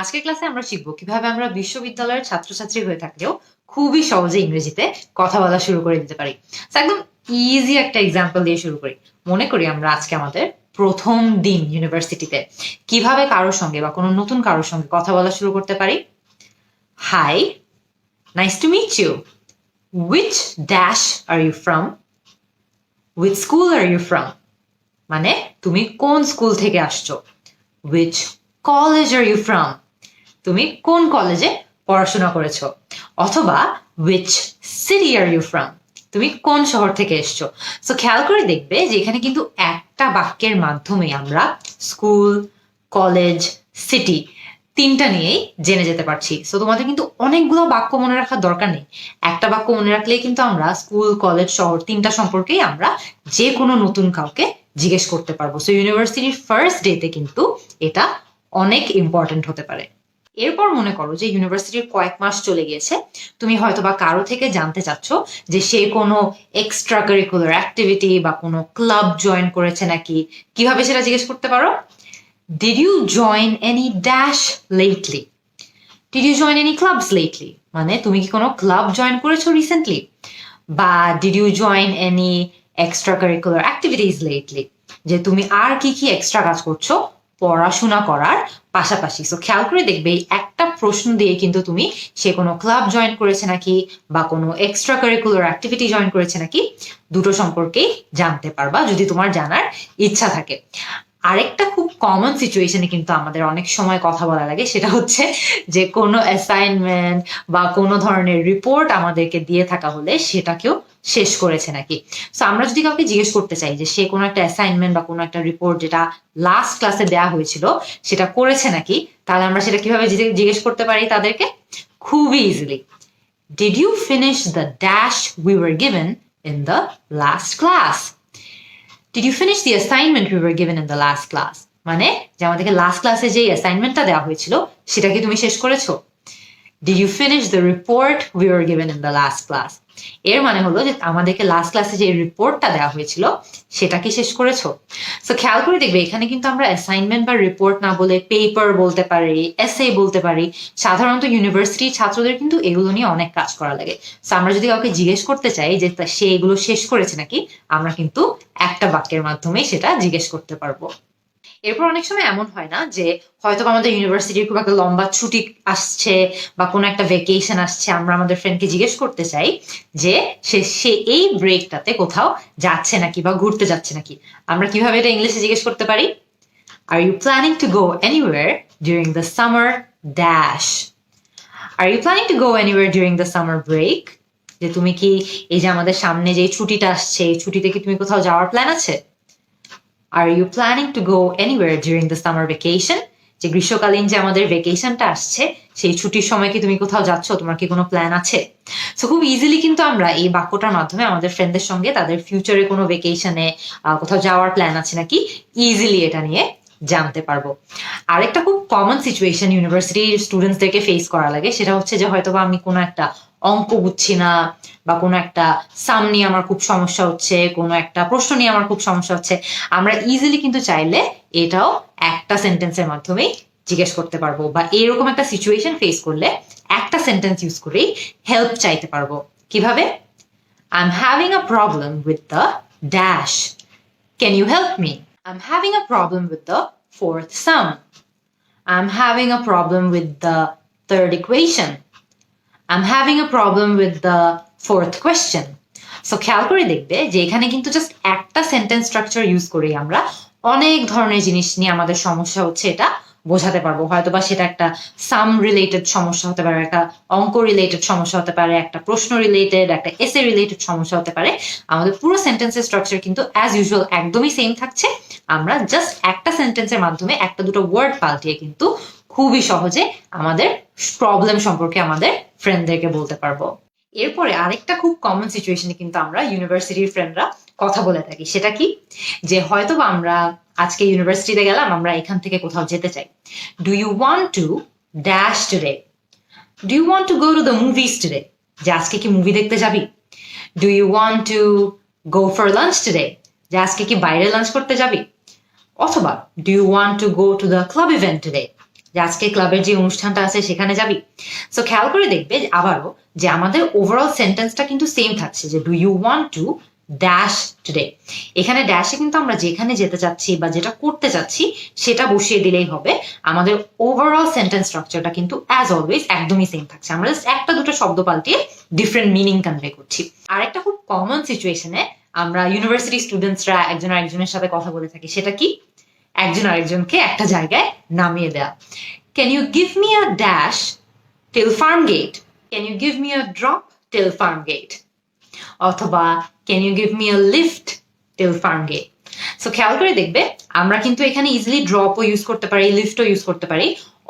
আজকের ক্লাসে আমরা শিখব কীভাবে আমরা বিশ্ববিদ্যালয়ের ছাত্রছাত্রী হয়ে থাকলেও খুবই সহজে ইংরেজিতে কথা বলা শুরু করে দিতে পারি। একদম ইজি একটা এক্সাম্পল দিয়ে শুরু করি। মনে করি আমরা আজকে আমাদের প্রথম দিন ইউনিভার্সিটিতে। কীভাবে কারোর সঙ্গে বা কোনো নতুন কারোর সঙ্গে কথা বলা শুরু করতে পারি? Hi nice to meet you which dash are you from with school are you from মানে তুমি কোন স্কুল থেকে আসছো? Which college are you from তুমি কোন কলেজে পড়াশোনা করেছ? অথবা which city are you from তুমি কোন শহর থেকে এসছো? সো খেয়াল করে দেখবে যে এখানে কিন্তু একটা বাক্যের মাধ্যমে আমরা স্কুল কলেজ সিটি তিনটা নিয়েই জেনে যেতে পারছি। সো তোমাদের কিন্তু অনেকগুলো বাক্য মনে রাখার দরকার নেই। একটা বাক্য মনে রাখলেই কিন্তু আমরা স্কুল কলেজ শহর তিনটা সম্পর্কেই আমরা যে কোনো নতুন কাউকে জিজ্ঞেস করতে পারব। সো ইউনিভার্সিটির ফার্স্ট ডেতে কিন্তু এটা অনেক ইম্পর্টেন্ট হতে পারে। এরপর মনে করো যে ইউনিভার্সিটির কয়েক মাস চলে গিয়েছে, তুমি হয়তো বা কারও থেকে জানতে চাচ্ছ যে সে কোনো এক্সট্রা কারিকুলার অ্যাক্টিভিটি বা কোনো ক্লাব জয়েন করেছে নাকি। কীভাবে সেটা জিজ্ঞেস করতে পারো? Did you join any dash lately did you join any clubs lately মানে তুমি কি কোনো ক্লাব জয়েন করেছ রিসেন্টলি বা did you join any extra curricular activities lately যে তুমি আর কি কি এক্সট্রা কাজ করছ? পড়াশোনা করার পাশাপাশি। সো খেয়াল করে দেখবে একটা প্রশ্ন দিয়ে কিন্তু তুমি সে কোনো ক্লাব জয়েন করেছে নাকি বা কোনো এক্সট্রা কারিকুলার অ্যাক্টিভিটি জয়েন করেছে নাকি, দুটো সম্পর্কেই জানতে পারবা যদি তোমার জানার ইচ্ছা থাকে। আরেকটা খুব কমন সিচুয়েশনে কিন্তু আমাদের অনেক সময় কথা বলা লাগে, সেটা হচ্ছে যে কোনো অ্যাসাইনমেন্ট বা কোনো ধরনের রিপোর্ট আমাদেরকে দিয়ে থাকা হলে সেটাকেও শেষ করেছে নাকি? সো আমরা যদি কাউকে জিজ্ঞেস করতে চাই যে সে কোনো একটা অ্যাসাইনমেন্ট বা কোনো একটা রিপোর্ট যেটা লাস্ট ক্লাসে দেওয়া হয়েছিল, সেটা করেছে নাকি? তাহলে আমরা সেটা কীভাবে জিজ্ঞেস করতে পারি তাদেরকে? খুবই easily did you finish the dash we were given in the last class did you finish the assignment we were given in the last class মানে যে আমাদেরকে লাস্ট ক্লাসে যে অ্যাসাইনমেন্টটা দেওয়া হয়েছিল সেটা কি তুমি শেষ করেছ? Did you finish the report we were given in the last class এর মানে হলো যে আমাদেরকে লাস্ট ক্লাসে যে রিপোর্টটা দেওয়া হয়েছিল সেটা কি শেষ করেছ। সো খেয়াল করে দেখবে, এখানে কিন্তু আমরা অ্যাসাইনমেন্ট বা রিপোর্ট না বলে পেপার বলতে পারি এসে বলতে পারি, সাধারণত ইউনিভার্সিটির ছাত্রদের কিন্তু এগুলো নিয়ে অনেক কাজ করা লাগে। সো আমরা যদি কাউকে জিজ্ঞেস করতে চাই যে সে এগুলো শেষ করেছে নাকি, আমরা কিন্তু একটা বাক্যের মাধ্যমে সেটা জিজ্ঞেস করতে পারব। এরপর অনেক সময় এমন হয় না যে হয়তো আমাদের ইউনিভার্সিটির খুব একটা লম্বা ছুটি আসছে বা কোনো একটা ভেকেশন আসছে, আমরা আমাদের ফ্রেন্ডকে জিজ্ঞেস করতে চাই যে সে সে এই ব্রেকটাতে কোথাও যাচ্ছে নাকি বা ঘুরতে যাচ্ছে নাকি? আমরা কীভাবে এটা ইংলিশে জিজ্ঞেস করতে পারি? Are you planning to go anywhere during the summer dash are you planning to go anywhere during the summer break যে তুমি কি এই যে আমাদের সামনে যে ছুটিটা আসছে, এই ছুটিতে কি তুমি কোথাও যাওয়ার প্ল্যান আছে? Are you planning to go anywhere during the summer vacation যে গ্রীষ্মকালীন যে আমাদের ভেকেশনটা আসছে, সেই ছুটির সময় কি তুমি কোথাও যাচ্ছ? তোমার কি কোনো প্ল্যান আছে? সো খুব ইজিলি কিন্তু আমরা এই বাক্যটার মাধ্যমে আমাদের ফ্রেন্ডদের সঙ্গে তাদের ফিউচারে কোনো ভেকেশনে কোথাও যাওয়ার প্ল্যান আছে নাকি? ইজিলি এটা নিয়ে জানতে পারব। আরেকটা খুব কমন সিচুয়েশন ইউনিভার্সিটির স্টুডেন্টসদেরকে ফেস করা লাগে, সেটা হচ্ছে যে হয়তো বা আমি কোনো একটা অঙ্ক বুঝছি না বা কোনো একটা সাম নিয়ে আমার খুব সমস্যা হচ্ছে, কোনো একটা প্রশ্ন নিয়ে আমার খুব সমস্যা হচ্ছে, আমরা ইজিলি কিন্তু চাইলে এটাও একটা সেন্টেন্সের মাধ্যমেই জিজ্ঞেস করতে পারব বা এরকম একটা সিচুয়েশন ফেস করলে একটা সেন্টেন্স ইউজ করেই হেল্প চাইতে পারব। কীভাবে? I am having a problem with the dash can you help me I am having a problem with the fourth sum I am having a problem with the third equation I'm having a problem with the fourth question. So খেয়াল করে দেখবে যে এখানে কিন্তু just একটা sentence structure use করেই আমরা অনেক ধরনের জিনিস নিয়ে আমাদের সমস্যা হচ্ছে এটা বোঝাতে পারব। হয়তো বা সেটা একটা সাম রিলেটেড সমস্যা হতে পারে, একটা অঙ্ক রিলেটেড সমস্যা হতে পারে, একটা প্রশ্ন রিলেটেড একটা এসে রিলেটেড সমস্যা হতে পারে। আমাদের পুরো সেন্টেন্সের স্ট্রাকচার কিন্তু অ্যাজ ইউজুয়াল একদমই সেম থাকছে। আমরা জাস্ট একটা সেন্টেন্সের মাধ্যমে একটা দুটো ওয়ার্ড পাল্টিয়ে কিন্তু খুবই সহজে আমাদের প্রবলেম সম্পর্কে আমাদের ফ্রেন্ডদেরকে বলতে পারব। এরপরে আরেকটা খুব কমন সিচুয়েশনে কিন্তু আমরা ইউনিভার্সিটির ফ্রেন্ডরা কথা বলে থাকি। সেটা কি? যে হয়তো আমরা আজকে ইউনিভার্সিটিতে গেলাম, আমরা এখান থেকে কোথাও যেতে চাই। Do you want to dash today do you want to go to the movies today যে আজকে কি মুভি দেখতে যাবি? Do you want to go for lunch today যে আজকে কি বাইরে লাঞ্চ করতে যাবি? অথবা do you want to go to the club event today যে আজকে ক্লাবের যে অনুষ্ঠানটা আছে, সেখানে যাবি? সো খেয়াল করে দেখবে আবারও যে আমাদের ওভারঅল সেন্টেন্সটা কিন্তু সেম থাকছে যে do you want to dash today এখানে ড্যাশে কিন্তু আমরা যেখানে যেতে চাচ্ছি বা যেটা করতে চাচ্ছি, সেটা বসিয়ে দিলেই হবে। আমাদের ওভারঅল সেন্টেন্স স্ট্রাকচারটা কিন্তু অ্যাজ অলওয়েজ একদমই সেম থাকছে। আমরা জাস্ট একটা দুটো শব্দ পাল্টিয়ে ডিফারেন্ট মিনিং কনভে করছি। আরেকটা খুব কমন সিচুয়েশনে আমরা ইউনিভার্সিটি স্টুডেন্টসরা একজন আরেকজনের সাথে কথা বলে থাকি। সেটা কি? একজন আরেকজনকে একটা জায়গায় নামিয়ে দেওয়া can you give me a dash till Farm Gate can you give me a drop till Farm Gate অথবা can you give me a lift till Farm Gate so খেয়াল করে দেখবে, আমরা কিন্তু এখানে ইজিলি ড্রপও ইউজ করতে পারি লিফটও ইউজ করতে পারি,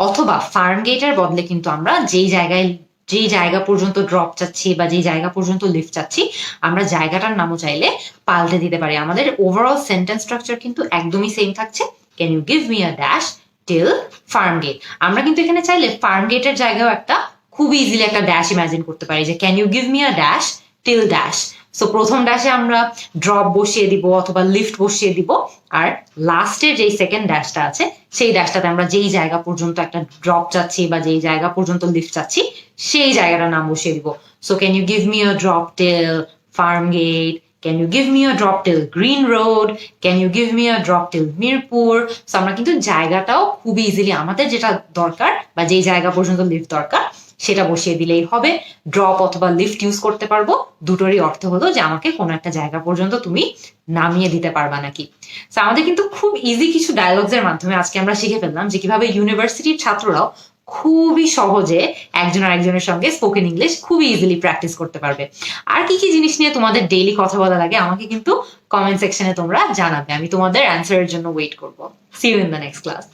অথবা ফার্ম গেটের বদলে কিন্তু আমরা যেই জায়গায় যেই জায়গা পর্যন্ত ড্রপ চাচ্ছি বা যে জায়গা পর্যন্ত লিফট চাচ্ছি, আমরা জায়গাটার নামও চাইলে পাল্টে দিতে পারি। আমাদের ওভারঅল সেন্টেন্স স্ট্রাকচার কিন্তু একদমই সেম থাকছে। Can you give me a dash till Farm Gate আমরা কিন্তু এখানে চাইলে ফার্ম গেটের জায়গাও একটা খুব ইজিলি একটা ড্যাশ ইমাজিন করতে পারি যে can you give me a dash till dash so প্রথম ড্যাশে আমরা ড্রপ বসিয়ে দিব অথবা লিফট বসিয়ে দিব। আর লাস্টের যেই সেকেন্ড ড্যাশটা আছে, সেই ড্যাশটাতে আমরা যেই জায়গা পর্যন্ত একটা ড্রপ চাচ্ছি বা যেই জায়গা পর্যন্ত লিফট চাচ্ছি, সেই জায়গাটার নাম বসিয়ে দিব। So can you give me a drop till Farm Gate can you give me a drop till Green Road can you give me a drop till Mirpur so আমরা কিন্তু জায়গাটাও খুবই ইজিলি আমাদের যেটা দরকার বা যেই জায়গা পর্যন্ত লিফট দরকার সেটা বসিয়ে দিলেই হবে। ড্রপ অথবা লিফট ইউজ করতে পারব। দুটোরই অর্থ হলো যে আমাকে কোনো একটা জায়গা পর্যন্ত তুমি নামিয়ে দিতে পারবা নাকি। তো আমাদের কিন্তু খুব ইজি কিছু ডায়লগস এর মাধ্যমে আজকে আমরা শিখে ফেললাম যে কীভাবে ইউনিভার্সিটির ছাত্ররাও খুবই সহজে একজন আরেকজনের সঙ্গে স্পোকেন ইংলিশ খুবই ইজিলি প্র্যাকটিস করতে পারবে। আর কি কি জিনিস নিয়ে তোমাদের ডেইলি কথা বলা লাগে আমাকে কিন্তু কমেন্ট সেকশনে তোমরা জানাবে। আমি তোমাদের অ্যান্সারের জন্য ওয়েট করব। See you in the next class